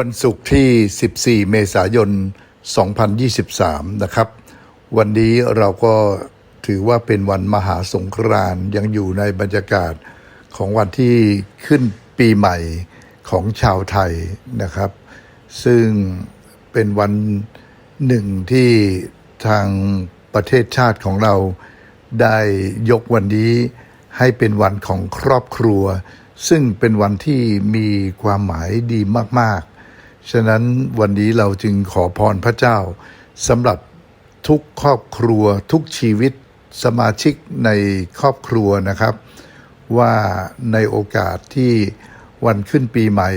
วันศุกร์ที่ 14 เมษายน 2023 นะครับ วันนี้เราก็ถือว่าเป็นวันมหาสงกรานต์ยังอยู่ในบรรยากาศของวันที่ขึ้นปีใหม่ของชาวไทยนะครับ ซึ่งเป็นวันหนึ่งที่ทางประเทศชาติของเราได้ยกวันนี้ให้เป็นวันของครอบครัว ซึ่งเป็นวันที่มีความหมายดีมาก ๆ ฉะนั้นวันนี้เราจึงขอพรพระเจ้าสำหรับทุกครอบครัวทุกชีวิตสมาชิกในครอบครัวนะครับ ว่าในโอกาสที่วันขึ้นปีใหม่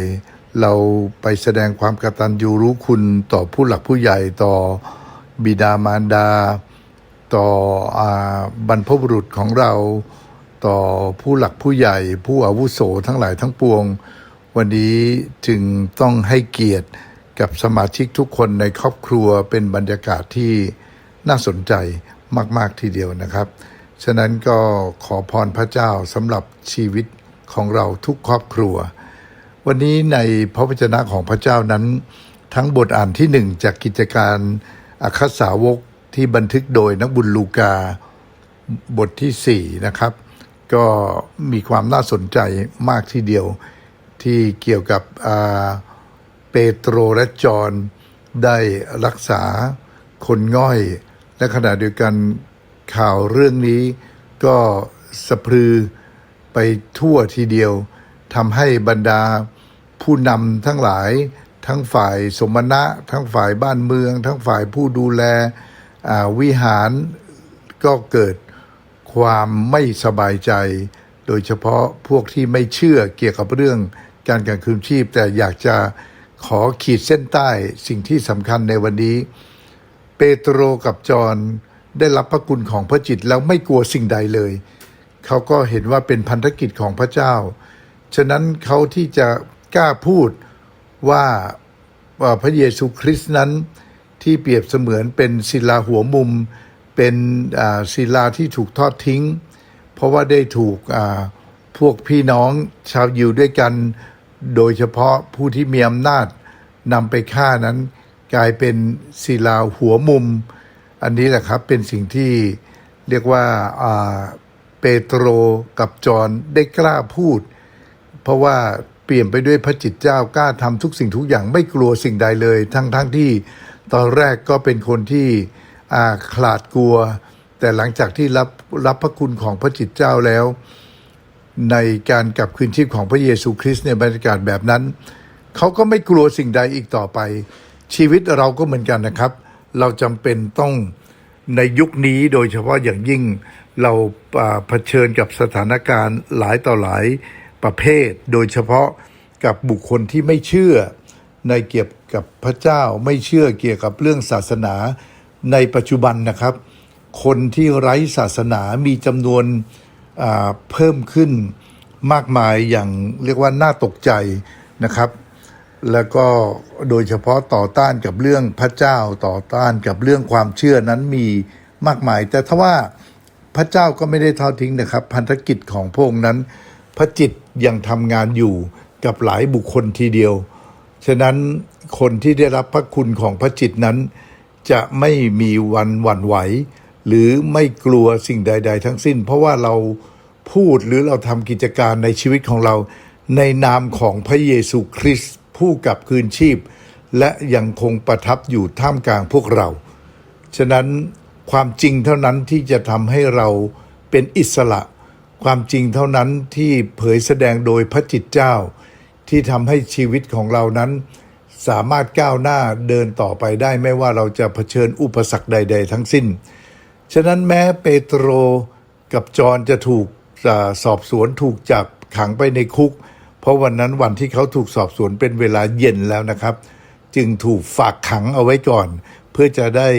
เราไปแสดงความกตัญญูรู้คุณต่อผู้หลักผู้ใหญ่ต่อบิดามารดา ต่ออบรรพบุรุษของเรา ต่อผู้หลักผู้ใหญ่ ผู้อาวุโสทั้งหลายทั้งปวง วันนี้จึงต้องให้เกียรติกับสมาชิกทุกคนในครอบครัวเป็นบรรยากาศที่น่าสนใจมาก ๆ ทีเดียวนะครับ ฉะนั้นก็ขอพรพระเจ้าสำหรับชีวิตของเราทุกครอบครัว วันนี้ในพระวจนะของพระเจ้านั้น ทั้งบทอ่านที่หนึ่งจากกิจการอัครสาวกที่บันทึกโดยนักบุญลูกาบทที่ 4 นะครับ ก็มีความน่าสนใจมากทีเดียว ที่เกี่ยวกับเปโตรและจอห์นได้รักษาคนง่อย และขณะเดียวกันข่าวเรื่องนี้ก็สะพรือไปทั่วทีเดียวทำให้บรรดาผู้นำทั้งหลาย ทั้งฝ่ายสมณะ ทั้งฝ่ายบ้านเมือง ทั้งฝ่ายผู้ดูแลวิหารก็เกิดความไม่สบายใจ โดยเฉพาะพวกที่ไม่เชื่อเกี่ยวกับเรื่อง การการคืนชีพ แต่อยากจะขอขีดเส้นใต้สิ่งที่สำคัญในวันนี้ เปโตรกับจอห์นได้รับพระคุณของพระจิตแล้วไม่กลัวสิ่งใดเลย เขาก็เห็นว่าเป็นพันธกิจของพระเจ้า ฉะนั้นเขาที่จะกล้าพูดว่าว่าพระเยซูคริสต์นั้นที่เปรียบเสมือนเป็นศิลาหัวมุม เป็นศิลาที่ถูกทอดทิ้ง เพราะว่าได้ถูกพวกพี่น้องชาวยิวด้วยกัน โดยเฉพาะผู้ที่มีอำนาจนำไปฆ่านั้น กลายเป็นศิลาหัวมุม อันนี้แหละครับเป็นสิ่งที่เรียกว่าาเปโตรกับจอห์นได้กล้าพูด เพราะว่าเปลี่ยนไปด้วยพระจิตเจ้ากล้าทำทุกสิ่งทุกอย่างไม่กลัวสิ่งใดเลย ทั้งทั้งที่ตอนแรกก็เป็นคนที่อ่าขลาดกลัว แต่หลังจากที่รับรับพระคุณของพระจิตเจ้าแล้ว ในการกลับคืนชีพของพระเยซูคริสต์ในบรรยากาศแบบนั้น เขาก็ไม่กลัวสิ่งใดอีกต่อไป ชีวิตเราก็เหมือนกันนะครับ เราจำเป็นต้องในยุคนี้โดยเฉพาะอย่างยิ่งเราาเผชิญกับสถานการณ์หลายต่อหลายประเภท โดยเฉพาะกับบุคคลที่ไม่เชื่อในเกี่ยวกับพระเจ้าไม่เชื่อเกี่ยวกับเรื่องศาสนาในปัจจุบันนะครับ คนที่ไร้ศาสนามีจำนวน เพิ่มขึ้นมากมายอย่างเรียกว่าน่าตกใจนะครับ แล้วก็โดยเฉพาะต่อต้านกับเรื่องพระเจ้าต่อต้านกับเรื่องความเชื่อนั้นมีมากมาย แต่ถ้าว่าพระเจ้าก็ไม่ได้ทอดทิ้งนะครับ พันธกิจของพระองค์นั้น พระจิตยังทำงานอยู่กับหลายบุคคลทีเดียว ฉะนั้นคนที่ได้รับพระคุณของพระจิตนั้น จะไม่มีวันหวั่นไหว หรือไม่กลัวสิ่งใด ๆ ทั้งสิ้น เพราะว่าเราพูดหรือเราทำกิจการในชีวิตของเรา ในนามของพระเยซูคริสต์ผู้กลับคืนชีพ และยังคงประทับอยู่ท่ามกลางพวกเรา ฉะนั้นความจริงเท่านั้นที่จะทำให้เราเป็นอิสระ ความจริงเท่านั้นที่เผยแสดงโดยพระจิตเจ้า ที่ทำให้ชีวิตของเรานั้น สามารถก้าวหน้าเดินต่อไปได้ไม่ว่าเราจะเผชิญอุปสรรคใด ๆ ทั้งสิ้น ฉะนั้นแม้เปโตรกับจอห์นจะถูกสอบสวนถูกจับขังไปในคุก เพราะวันนั้นวันที่เขาถูกสอบสวนเป็นเวลาเย็นแล้วนะครับ จึงถูกฝากขังเอาไว้ก่อน เพื่อจะได้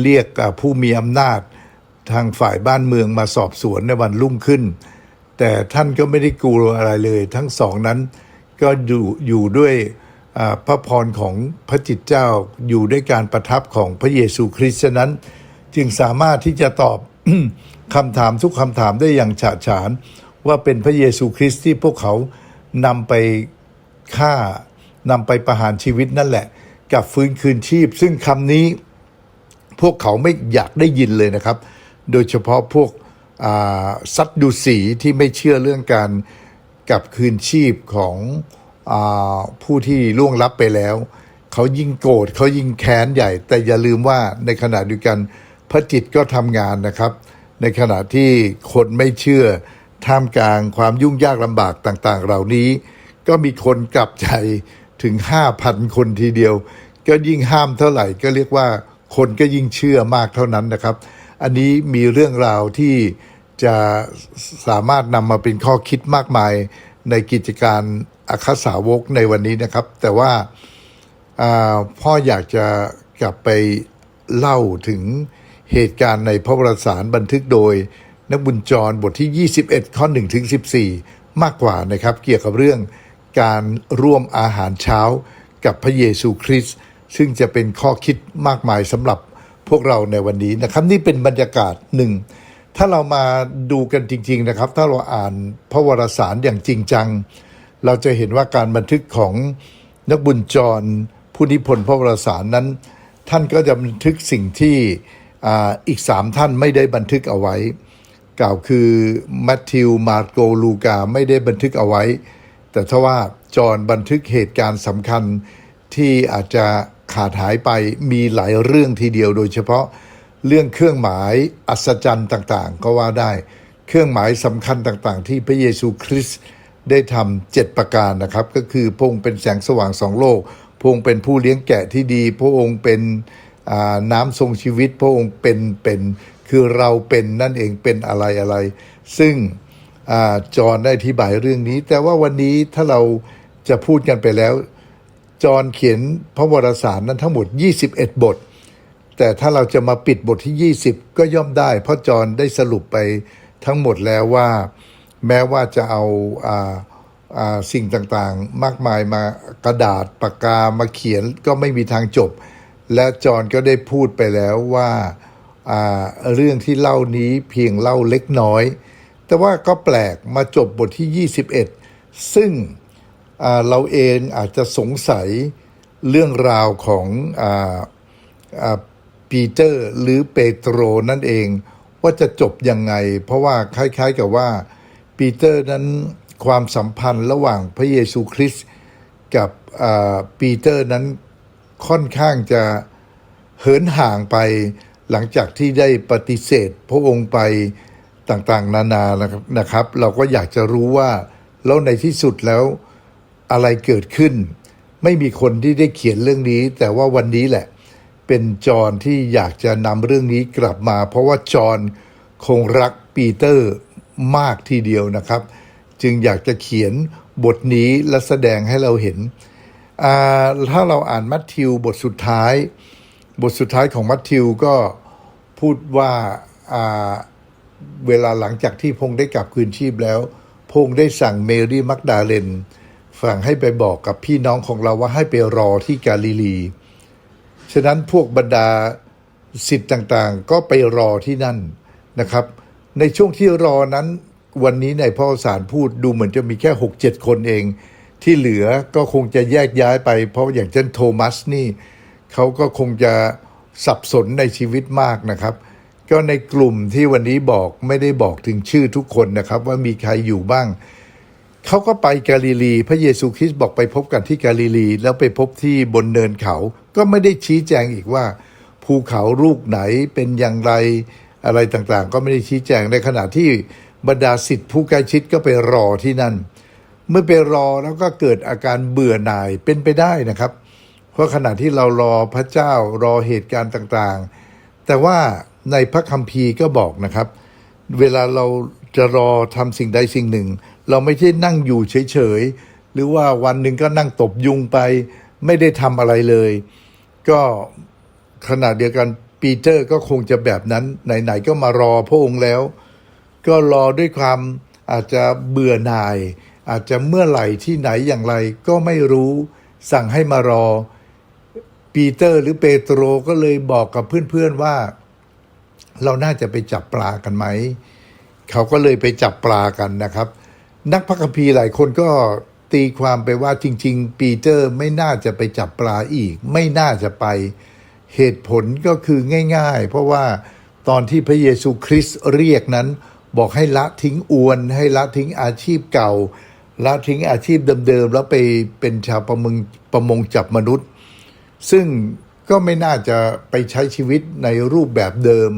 เรียกผู้มีอำนาจทางฝ่ายบ้านเมืองมาสอบสวนในวันรุ่งขึ้น แต่ท่านก็ไม่ได้กลัวอะไรเลย ทั้งสองนั้นก็อยู่อยู่ด้วยพระพรของพระจิตเจ้าอยู่ด้วยการประทับของพระเยซูคริสต์ฉะนั้น จึงสามารถที่จะตอบคำถามทุกคำถามได้อย่างฉะฉาน ว่าเป็นพระเยซูคริสต์ที่พวกเขานำไปฆ่านำไปประหารชีวิตนั่นแหละ กับฟื้นคืนชีพ ซึ่งคำนี้พวกเขาไม่อยากได้ยินเลยนะครับ โดยเฉพาะพวกซัดดูสีที่ไม่เชื่อเรื่องการกลับคืนชีพของอผู้ที่ล่วงลับไปแล้ว เขายิ่งโกรธเขายิ่งแค้นใหญ่ แต่อย่าลืมว่าในขณะเดียวกัน พระจิตก็ทำงานนะครับ ในขณะที่คนไม่เชื่อ ท่ามกลางความยุ่งยากลำบากต่างๆ เหล่านี้ ก็มีคนกลับใจถึง 5,000 คนทีเดียว ก็ยิ่งห้ามเท่าไหร่ก็เรียกว่าคนก็ยิ่งเชื่อมากเท่านั้นนะครับ อันนี้มีเรื่องราวที่จะสามารถนำมาเป็นข้อคิดมากมายในกิจการอัคสาวกในวันนี้นะครับ แต่ว่าอ่าพ่ออยากจะกลับไปเล่าถึง เหตุการณ์ในพระวรสารบันทึกโดย นักบุญจรบทที่ 21 ข้อ1ถึง14 มากกว่านะครับเกี่ยวกับเรื่องการร่วมอาหารเช้ากับพระเยซูคริสต์ซึ่งจะเป็นข้อคิดมากมายสำหรับพวกเราในวันนี้นะครับ นี่เป็นบรรยากาศหนึ่งถ้าเรามาดูกันจริง ๆนะครับ ถ้าเราอ่านพระวรสารอย่างจริงจัง เราจะเห็นว่าการบันทึกของนักบุญจรผู้นิพนธ์พระวรสารนั้น ท่านก็จะบันทึกสิ่งที่ อีกสามท่านไม่ได้บันทึกเอาไว้ กล่าวคือมัทธิวมาร์โกลูกาไม่ได้บันทึกเอาไว้ แต่ถ้าว่าจอห์นบันทึกเหตุการณ์สำคัญที่อาจจะขาดหายไปมีหลายเรื่องทีเดียวโดยเฉพาะเรื่องเครื่องหมายอัศจรรย์ต่างๆ ก็ว่าได้ เครื่องหมายสำคัญต่างๆ ที่พระเยซูคริสต์ได้ทำเจ็ดประการนะครับ ก็คือพระองค์เป็นแสงสว่างสองโลกพระองค์เป็นผู้เลี้ยงแกะที่ดี พระองค์เป็น น้ำทรงชีวิตพระองค์เป็นเป็นคือเราเป็นนั่นเองเป็นอะไรอะไร ซึ่งอจอนได้อธิบายเรื่องนี้ แต่ว่าวันนี้ถ้าเราจะพูดกันไปแล้ว จอนเขียนพระวรสารนั้นทั้งหมด 21 บท แต่ถ้าเราจะมาปิดบทที่ 20 ก็ย่อมได้ เพราะจอนได้สรุปไปทั้งหมดแล้วว่า แม้ว่าจะเอาอาอาสิ่งต่างๆ มากมายมากระดาษปากกามาเขียนก็ไม่มีทางจบ และจอห์นก็ได้พูดไปแล้วว่าาเรื่องที่เล่านี้เพียงเล่าเล็กน้อย แต่ว่าก็แปลกมาจบบทที่ 21 ซึ่งอ่าเราเองอาจจะสงสัยเรื่องราวของปีเตอร์หรือเปโตรนั่นเองว่าจะจบยังไง เพราะว่าคล้ายๆกับว่าปีเตอร์นั้นความสัมพันธ์ระหว่างพระเยซูคริสต์กับปีเตอร์นั้น ค่อนข้างจะเหินห่างไปหลังจากที่ได้ปฏิเสธ พระองค์ไปต่างๆ นานานะครับนะครับ เราก็อยากจะรู้ว่าแล้วในที่สุดแล้วอะไรเกิดขึ้น ไม่มีคนที่ได้เขียนเรื่องนี้ แต่ว่าวันนี้แหละ เป็นจอนที่อยากจะนำเรื่องนี้กลับมา เพราะว่าจอนคงรักปีเตอร์มากทีเดียวนะครับ จึงอยากจะเขียนบทนี้และแสดงให้เราเห็น ถ้าเราอ่านมัทธิวบทสุดท้าย บทสุดท้ายของมัทธิวก็พูดว่าเวลาหลังจากที่พงษ์ได้กลับคืนชีพแล้ว พงษ์ได้สั่งเมรี่มักดาเลนสั่งให้ไปบอกกับพี่น้องของเราว่าให้ไปรอที่กาลิลี ฉะนั้นพวกบรรดาสิทธิ์ต่างๆ ก็ไปรอที่นั่นนะครับ ในช่วงที่รอนั้นวันนี้ในพ่อสารพูดดูเหมือนจะมีแค่ 6-7 คนเอง ที่เหลือก็คงจะแยกย้ายไป เพราะอย่างเช่นโทมัสนี่เขาก็คงจะสับสนในชีวิตมากนะครับ ก็ในกลุ่มที่วันนี้บอกไม่ได้บอกถึงชื่อทุกคนนะครับ ว่ามีใครอยู่บ้าง เขาก็ไปกาลิลี พระเยซูคริสต์บอกไปพบกันที่กาลิลี แล้วไปพบที่บนเนินเขา ก็ไม่ได้ชี้แจงอีกว่า ภูเขาลูกไหนเป็นอย่างไรอะไรต่างๆ ก็ไม่ได้ชี้แจงในขณะที่บรรดาสิทธิผู้ใกล้ชิดก็ไปรอที่นั่น เมื่อไปรอแล้วก็เกิดอาการเบื่อหน่ายเป็นไปได้นะครับ เพราะขณะที่เรารอพระเจ้ารอเหตุการณ์ต่างๆ แต่ว่าในพระคัมภีร์ก็บอกนะครับ เวลาเราจะรอทำสิ่งใดสิ่งหนึ่ง เราไม่ใช่นั่งอยู่เฉยๆ หรือว่าวันหนึ่งก็นั่งตบยุงไป ไม่ได้ทำอะไรเลย ก็ขณะเดียวกันปีเตอร์ก็คงจะแบบนั้นไหนๆก็มารอพระองค์แล้ว ก็รอด้วยความอาจจะเบื่อหน่าย อาจจะเมื่อไหร่ที่ไหนอย่างไรก็ไม่รู้ สั่งให้มารอ ปีเตอร์หรือเปโตรก็เลยบอกกับเพื่อนๆว่า เราน่าจะไปจับปลากันไหม เขาก็เลยไปจับปลากันนะครับ นักพระคัมภีหลายคนก็ตีความไปว่าจริง ๆ ปีเตอร์ไม่น่าจะไปจับปลาอีก ไม่น่าจะไป เหตุผลก็คือง่าย ๆ เพราะว่าตอนที่พระเยซูคริสต์เรียกนั้น บอกให้ละทิ้งอวน ให้ละทิ้งอาชีพเก่า ละทิ้งอาชีพเดิมๆแล้วไปเป็นชาวประมงประมงจับมนุษย์ ซึ่งก็ไม่น่าจะไปใช้ชีวิตในรูปแบบเดิม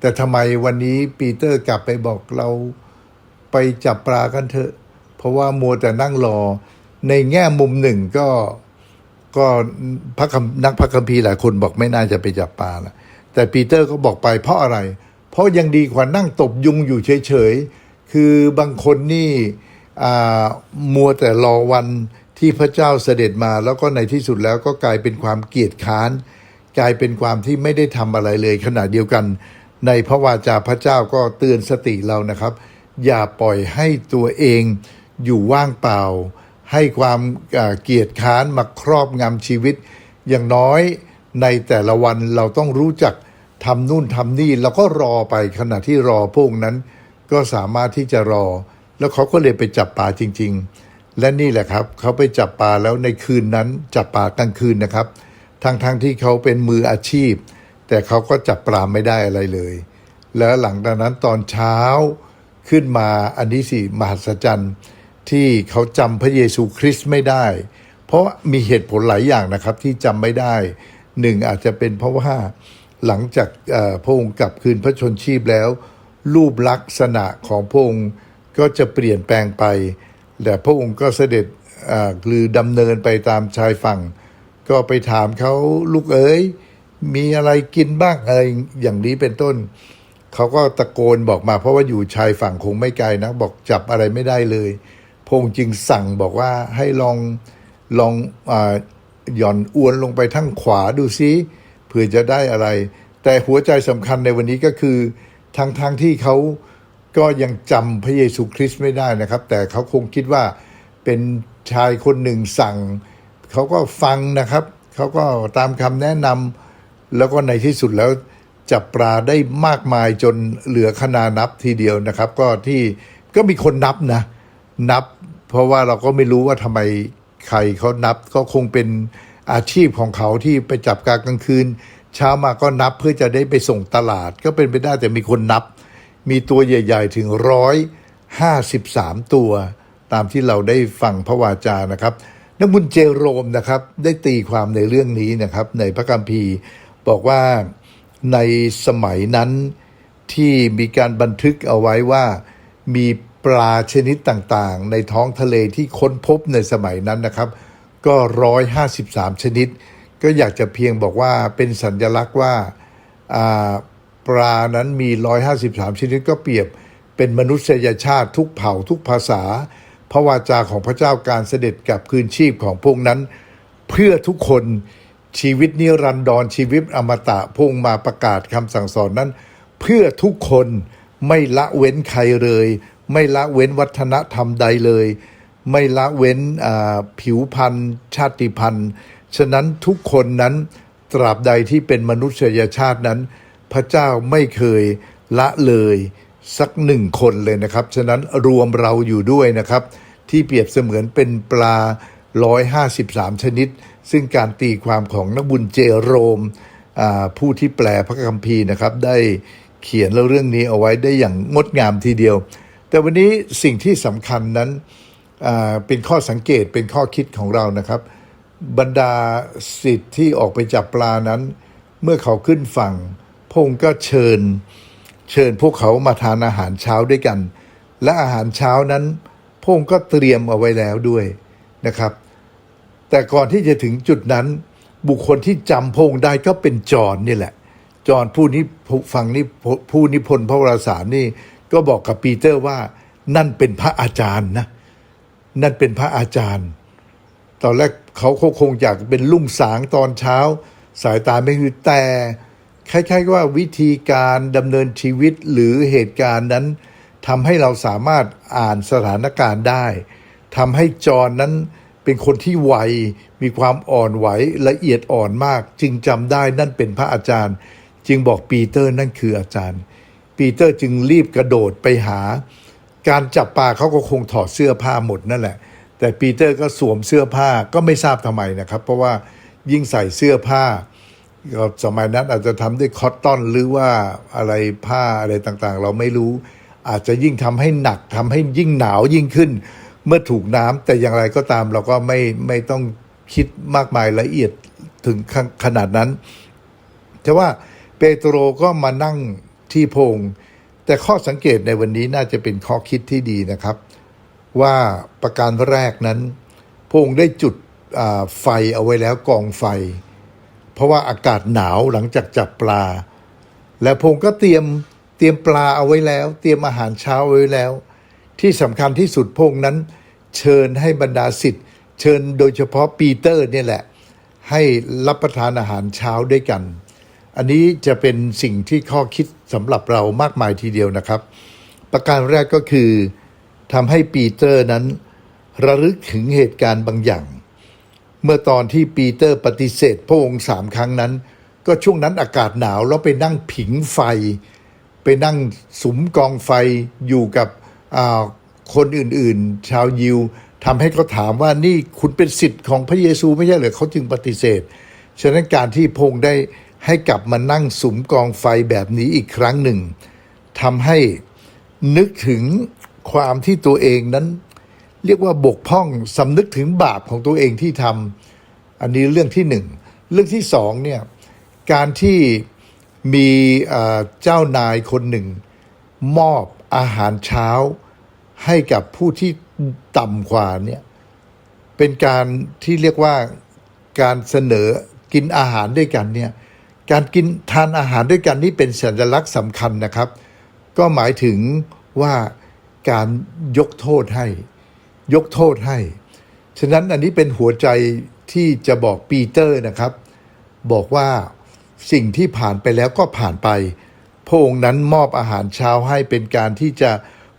แต่ทำไมวันนี้ปีเตอร์กลับไปบอกเราไปจับปลากันเถอะ เพราะว่ามัวแต่นั่งรอ ในแง่มุมหนึ่งก็ก็พระคำนักพระคัมภีร์หลายคนบอกไม่น่าจะไปจับปลาละแต่ปีเตอร์ก็บอกไปเพราะอะไร เพราะยังดีกว่านั่งตบยุงอยู่เฉยๆ คือบางคนนี่ มัวแต่รอวันที่พระเจ้าเสด็จมา แล้วก็ในที่สุดแล้วก็กลายเป็นความเกียจค้าน กลายเป็นความที่ไม่ได้ทำอะไรเลยขณะเดียวกัน ในพระวาจาพระเจ้าก็เตือนสติเรานะครับ อย่าปล่อยให้ตัวเองอยู่ว่างเปล่า ให้ความเกียจค้านมาครอบงำชีวิต อย่างน้อยในแต่ละวันเราต้องรู้จักทำนู่นทำนี่แล้วก็รอไปขณะที่รอพวกนั้น ก็สามารถที่จะรอ แล้วเขาก็เลยไปจับปลาจริง ๆ และนี่แหละครับ เขาไปจับปลาแล้วในคืนนั้นจับปลากลางคืนนะครับทั้งๆทที่เขาเป็นมืออาชีพ แต่เขาก็จับปลาไม่ได้อะไรเลย แล้วหลังจากนั้นตอนเช้าขึ้นมาอันนี้สิมหัศจรรย์ที่เขาจำพระเยซูคริสต์ไม่ได้ เพราะมีเหตุผลหลายอย่างนะครับที่จำไม่ได้หนึ่งอาจจะเป็นเพราะว่าหลังจากพระองค์กลับคืนพระชนชีพแล้ว รูปลักษณะของพระองค์ ก็จะเปลี่ยนแปลงไปแต่พระองค์ก็เสด็จหรือดำเนินไปตามชายฝั่ง ก็ไปถามเขาลูกเอ๋ยมีอะไรกินบ้างอะไรอย่างนี้เป็นต้น เขาก็ตะโกนบอกมาเพราะว่าอยู่ชายฝั่งคงไม่ไกลนะบอกจับอะไรไม่ได้เลยพระองค์จึงสั่งบอกว่าให้ลองลองอหย่อนอวนลงไปทั้งขวาดูซิเผื่อจะได้อะไร แต่หัวใจสำคัญในวันนี้ก็คือทั้งทางที่เขา ก็ยังจำพระเยซูคริสต์ไม่ได้นะครับ แต่เขาคงคิดว่าเป็นชายคนหนึ่งสั่ง เขาก็ฟังนะครับเขาก็ตามคำแนะนำแล้วก็ในที่สุดแล้วจับปลาได้มากมายจนเหลือขนานับทีเดียวนะครับ ก็ที่ก็มีคนนับนะ นับ เพราะว่าเราก็ไม่รู้ว่าทำไมใครเขานับก็คงเป็นอาชีพของเขาที่ไปจับกลากลางคืน เช้ามาก็นับเพื่อจะได้ไปส่งตลาด ก็เป็นไปได้แต่มีคนนับ มีตัวใหญ่ๆ ถึงร้อยห้าสิบสามตัว ตามที่เราได้ฟังพระวาจานะครับนักบุญเจโรมนะครับ ได้ตีความในเรื่องนี้นะครับ ในพระคัมภีร์บอกว่าในสมัยนั้นที่มีการบันทึกเอาไว้ว่ามีปลาชนิดต่างๆ ในท้องทะเลที่ค้นพบในสมัยนั้นนะครับ ก็ร้อยห้าสิบสามชนิด ก็อยากจะเพียงบอกว่าเป็นสัญลักษณ์ว่าอ่า ปลานั้นมี 153 ชนิดก็เปรียบ เป็นมนุษยชาติทุกเผ่าทุกภาษา พระวาจาของพระเจ้าการเสด็จกลับคืนชีพของพวกนั้น เพื่อทุกคนชีวิตนิรันดรชีวิตอมตะพงมาประกาศคำสั่งสอนนั้น เพื่อทุกคนไม่ละเว้นใครเลย ไม่ละเว้นวัฒนธรรมใดเลย ไม่ละเว้นผิวพันธุ์ชาติพันธุ์ฉะนั้นทุกคนนั้นตราบใดที่เป็นมนุษยชาตินั้น พระเจ้าไม่เคยละเลยสักหนึ่งคนเลยนะครับ ฉะนั้นรวมเราอยู่ด้วยนะครับ ที่เปรียบเสมือนเป็นปลา 153 ชนิด ซึ่งการตีความของนักบุญเจโรมผู้ที่แปลพระคัมภีร์นะครับ ได้เขียนเรื่องนี้เอาไว้ได้อย่างงดงามทีเดียว แต่วันนี้สิ่งที่สำคัญนั้นเป็นข้อสังเกตเป็นข้อคิดของเรานะครับ บรรดาสิทธิ์ที่ออกไปจับปลานั้น เมื่อเขาขึ้นฝั่ง พงค์ก็เชิญ เชิญพวกเขามาทานอาหารเช้าด้วยกัน และอาหารเช้านั้นพงค์ก็เตรียมเอาไว้แล้วด้วยนะครับ แต่ก่อนที่จะถึงจุดนั้น บุคคลที่จำพงค์ได้ก็เป็นจอห์นนี่แหละ จอห์นผู้นี้ฟังนี่ผู้นิพนธ์พระวราสารนี่ก็บอกกับปีเตอร์ว่านั่นเป็นพระอาจารย์นะ นั่นเป็นพระอาจารย์ ตอนแรกเขาคงอยากเป็นลุ่งสางตอนเช้า สายตาไม่คือแต่ คล้ายๆว่าวิธีการดำเนินชีวิตหรือเหตุการณ์นั้นทำให้เราสามารถอ่านสถานการณ์ได้ทำให้จอห์นนั้นเป็นคนที่ไวมีความอ่อนไหวละเอียดอ่อนมาก จึงจำได้นั่นเป็นพระอาจารย์ จึงบอกปีเตอร์นั่นคืออาจารย์ ปีเตอร์จึงรีบกระโดดไปหา การจับปลาเขาก็คงถอดเสื้อผ้าหมดนั่นแหละ แต่ปีเตอร์ก็สวมเสื้อผ้าก็ไม่ทราบทำไมนะครับ เพราะว่ายิ่งใส่เสื้อผ้า ก็สมัยนั้นอาจจะทำด้วยคอตตอนหรือว่าอะไรผ้าอะไรต่างๆ เราไม่รู้ อาจจะยิ่งทำให้หนักทำให้ยิ่งหนาวยิ่งขึ้น เมื่อถูกน้ำแต่อย่างไรก็ตามเราก็ไม่ไม่ต้องคิดมากมายละเอียดถึงขขนาดนั้นแต่ว่าเปโตรก็มานั่งที่พง แต่ข้อสังเกตในวันนี้น่าจะเป็นข้อคิดที่ดีนะครับ ว่าประการแรกนั้นพงค์ได้จุดไฟเอาไว้แล้วกองไฟ เพราะว่าอากาศหนาวหลังจากจับปลา และพระองก็เตรียมเตรียมปลาเอาไว้แล้ว เตรียมอาหารเช้าไว้แล้ว ที่สำคัญที่สุดพงนั้น เชิญให้บรรดาสิทธิ์เชิญโดยเฉพาะปีเตอร์เนี่ยแหละ ให้รับประทานอาหารเช้าด้วยกัน อันนี้จะเป็นสิ่งที่ข้อคิดสำหรับเรามากมายทีเดียวนะครับ ประการแรกก็คือทำให้ปีเตอร์นั้น ระลึกถึงเหตุการณ์บางอย่าง เมื่อตอนที่ปีเตอร์ปฏิเสธพระองค์สามครั้งนั้น ก็ช่วงนั้นอากาศหนาวแล้วไปนั่งผิงไฟ ไปนั่งสุมกองไฟอยู่กับคนอื่นๆ ชาวยิวทำให้เขาถามว่านี่คุณเป็นสิทธิ์ของพระเยซูไม่ใช่เหรือเขาจึงปฏิเสธ ฉะนั้นการที่พระองค์ได้ให้กลับมานั่งสุมกองไฟแบบนี้อีกครั้งหนึ่งทำให้นึกถึงความที่ตัวเองนั้น เรียกว่าบกพร่องสำนึกถึงบาปของตัวเองที่ทำอันนี้เรื่องที่หนึ่งเรื่องที่สองเนี่ยการที่มีเจ้านายคนหนึ่ง มอบอาหารเช้าให้กับผู้ที่ต่ำกว่าเนี่ยเป็นการที่เรียกว่าการเสนอกินอาหารด้วยกันเนี่ยการกินทานอาหารด้วยกันนี่เป็นสัญลักษณ์สำคัญนะครับ ก็หมายถึงว่าการยกโทษให้ ยกโทษให้ ฉะนั้นอันนี้เป็นหัวใจที่จะบอกปีเตอร์นะครับ บอกว่าสิ่งที่ผ่านไปแล้วก็ผ่านไป พระองค์นั้นมอบอาหารเช้าให้เป็นการที่จะ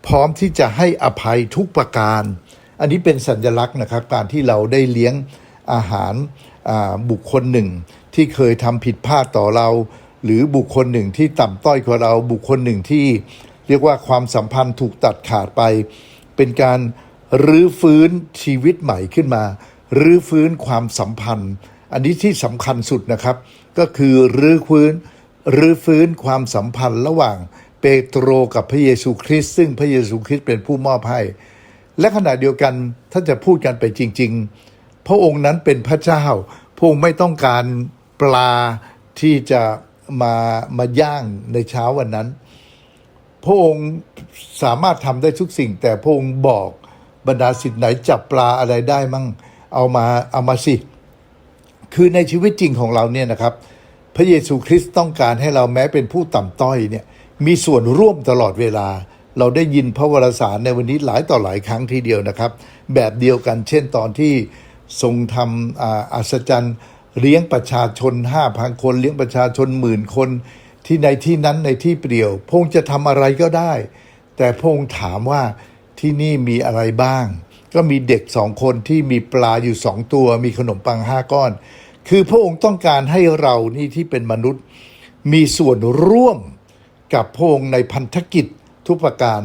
พร้อมที่จะให้อภัยทุกประการ อันนี้เป็นสัญลักษณ์นะครับ การที่เราได้เลี้ยงอาหารบุคคลหนึ่ง ที่เคยทำผิดพลาดต่อเรา หรือบุคคลหนึ่งที่ต่ำต้อยกว่าเราบุคคลหนึ่งที่ เรียกว่าความสัมพันธ์ถูกตัดขาดไป เป็นการ รื้อฟื้นชีวิตใหม่ขึ้นมารื้อฟื้นความสัมพันธ์ อันนี้ที่สำคัญสุดนะครับ ก็คือรื้อฟื้นรื้อฟื้นความสัมพันธ์ระหว่างเปโตรกับพระเยซูคริสต์ซึ่งพระเยซูคริสต์เป็นผู้มอบให้ และขณะเดียวกันถ้าจะพูดกันไปจริง ๆ พระองค์นั้นเป็นพระเจ้าพระองค์ไม่ต้องการปลาที่จะมามาย่างในเช้าวันนั้น พระองค์สามารถทำได้ทุกสิ่ง แต่พระองค์บอก บรรดาสิทธิ์ไหนจับปลาอะไรได้มั่งเอามาเอามาสิ คือในชีวิตจริงของเราเนี่ยนะครับ พระเยซูคริสต์ต้องการให้เราแม้เป็นผู้ต่ำต้อยเนี่ยมีส่วนร่วมตลอดเวลา เราได้ยินพระวรสารในวันนี้หลายต่อหลายครั้งทีเดียวนะครับ แบบเดียวกันเช่นตอนที่ทรงทำอาอัศจรรย์เลี้ยงประชาชน5,000คนเลี้ยงประชาชนหมื่นคนที่ในที่นั้นในที่เปลี่ยว พงค์จะทำอะไรก็ได้ แต่พงค์ถามว่า ที่นี่มีอะไรบ้าง ก็มีเด็กสองคนที่มีปลาอยู่สองตัว มีขนมปังห้าก้อน คือพระองค์ต้องการให้เรานี่ที่เป็นมนุษย์ มีส่วนร่วมกับพระองค์ในพันธกิจทุกประการ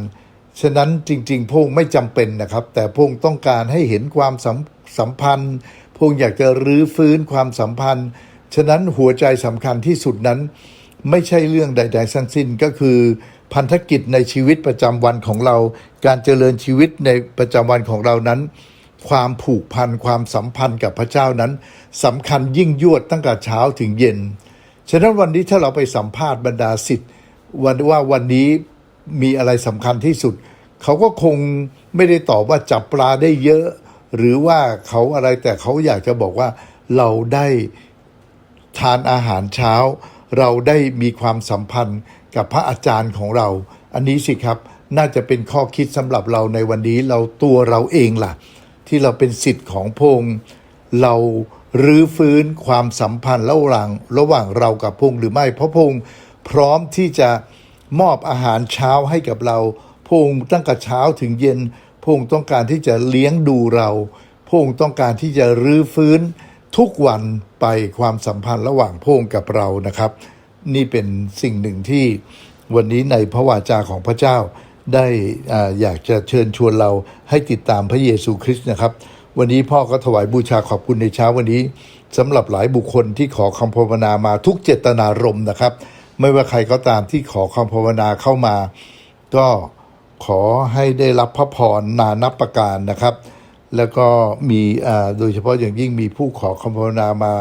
ฉะนั้นจริงๆพระองค์ไม่จำเป็นนะครับ แต่พระองค์ต้องการให้เห็นความสัมสัมพันธ์พระองค์อยากจะรื้อฟื้นความสัมพันธ์ ฉะนั้นหัวใจสำคัญที่สุดนั้น ไม่ใช่เรื่องใดๆทั้งสิ้นก็คือ พันธกิจในชีวิตประจำวันของเรา การเจริญชีวิตในประจำวันของเรานั้น ความผูกพันความสัมพันธ์กับพระเจ้านั้นสำคัญยิ่งยวดตั้งแต่เช้าถึงเย็น ฉะนั้นวันนี้ถ้าเราไปสัมภาษณ์บรรดาสิทธิ์วันว่าวันนี้มีอะไรสำคัญที่สุด เขาก็คงไม่ได้ตอบว่าจับปลาได้เยอะ หรือว่าเขาอะไรแต่เขาอยากจะบอกว่าเราได้ทานอาหารเช้า เราได้มีความสัมพันธ์ กับพระอาจารย์ของเรา อันนี้สิครับน่าจะเป็นข้อคิดสำหรับเราในวันนี้เราตัวเราเองล่ะ ที่เราเป็นสิทธิ์ของพงค์เรารื้อฟื้นความสัมพันธ์ระหว่างระหว่างเรากับพงค์หรือไม่ เพราะพงค์พร้อมที่จะมอบอาหารเช้าให้กับเรา พงค์ตั้งแต่เช้าถึงเย็น พงค์ต้องการที่จะเลี้ยงดูเรา พงค์ต้องการที่จะรื้อฟื้นทุกวันไปความสัมพันธ์ระหว่างพงค์กับเรานะครับ นี่เป็นสิ่งหนึ่งที่วันนี้ในพระวาจาของพระเจ้าได้อาอยากจะเชิญชวนเราให้ติดตามพระเยซูคริสต์นะครับ วันนี้พ่อก็ถวายบูชาขอบคุณในเช้าวันนี้สำหรับหลายบุคคลที่ขอคำภาวนามาทุกเจตนารมณ์นะครับ ไม่ว่าใครก็ตามที่ขอคำภาวนาเข้ามา ก็ขอให้ได้รับพระพรนานับประการนะครับ แล้วก็มีอ่าโดยเฉพาะอย่างยิ่งมีผู้ขอคำภาวนามา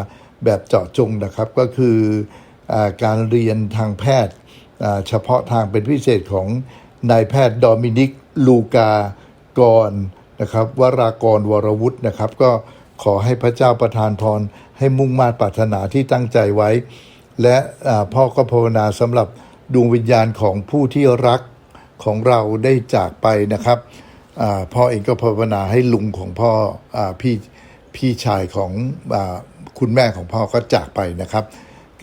แบบเจาะจงนะครับก็คือ การเรียนทางแพทย์เฉพาะทางเป็นพิเศษของนายแพทย์โดมินิก ลูกากรนะครับวรากรวรวุฒินะครับ ก็ขอให้พระเจ้าประทานพรให้มุ่งมา่ปรารถนาที่ตั้งใจไว้ และพ่อก็ภาวนาสำหรับดวงวิญญาณของผู้ที่รักของเราได้จากไปนะครับพ่อเองก็ภาวนาให้ลุงของพ่ออพี่พี่ชายของอคุณแม่ของพ่อก็จากไปนะครับ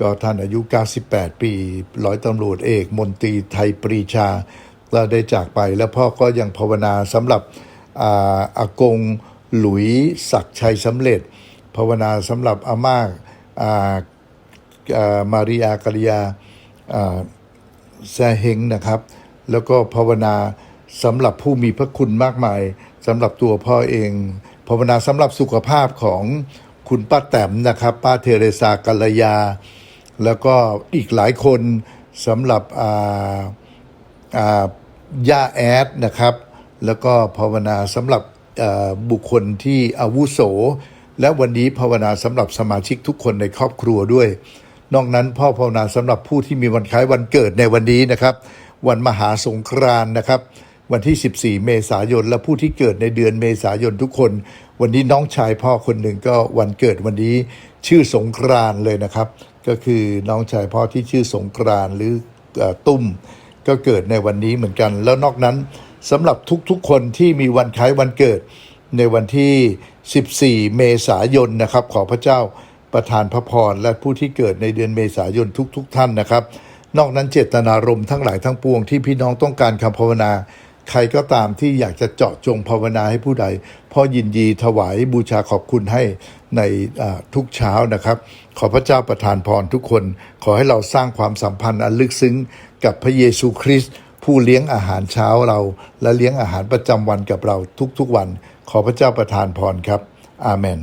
ก็ท่านอายุ 98 ปี ร้อยตำรวจเอก มนตรีไทยปรีชา ก็ได้จากไป แล้วพ่อก็ยังภาวนาสำหรับอาอากงหลุยศักชัยสำเร็จ ภาวนาสำหรับอาม่าอาอามาริอากริยาอ่าแซเฮงนะครับ แล้วก็ภาวนาสำหรับผู้มีพระคุณมากมายสำหรับตัวพ่อเอง ภาวนาสำหรับสุขภาพของคุณป้าแต้มนะครับ ป้าเทเรซากัลยา แล้วก็อีกหลายคนสำหรับอ่าอ่าย่าแอดนะครับ แล้วก็ภาวนาสำหรับบุคคลที่อาวุโส และวันนี้ภาวนาสำหรับสมาชิกทุกคนในครอบครัวด้วย นอกนั้นพ่อภาวนาสำหรับผู้ที่มีวันคล้ายวันเกิดในวันนี้นะครับ วันมหาสงกรานนะครับ วันที่ 14 เมษายนและผู้ที่เกิดในเดือนเมษายนทุกคน วันนี้น้องชายพ่อคนหนึ่งก็วันเกิดวันนี้ชื่อสงกรานเลยนะครับ ก็คือน้องชายพ่อที่ชื่อสงกรานต์หรือเอ่อตุ้ม ก็เกิดในวันนี้เหมือนกัน แล้วนอกนั้นสำหรับทุกๆคนที่มีวันคล้ายวันเกิดในวันที่ 14 เมษายนนะครับ ขอพระเจ้าประทานพระพรและผู้ที่เกิดในเดือนเมษายนทุกๆทท่านนะครับ นอกนั้นเจตนารมณ์ทั้งหลายทั้งปวงที่พี่น้องต้องการคำภาวนา ใครก็ตามที่อยากจะเจาะจงภาวนาให้ผู้ใดพ่อยินดีถวายบูชาขอบคุณให้ ในทุกเช้านะครับ ขอพระเจ้าประทานพรทุกคน ขอให้เราสร้างความสัมพันธ์อันลึกซึ้งกับพระเยซูคริสต์ผู้เลี้ยงอาหารเช้าเรา และเลี้ยงอาหารประจำวันกับเราทุกๆวัน ขอพระเจ้าประทานพรครับ อาเมน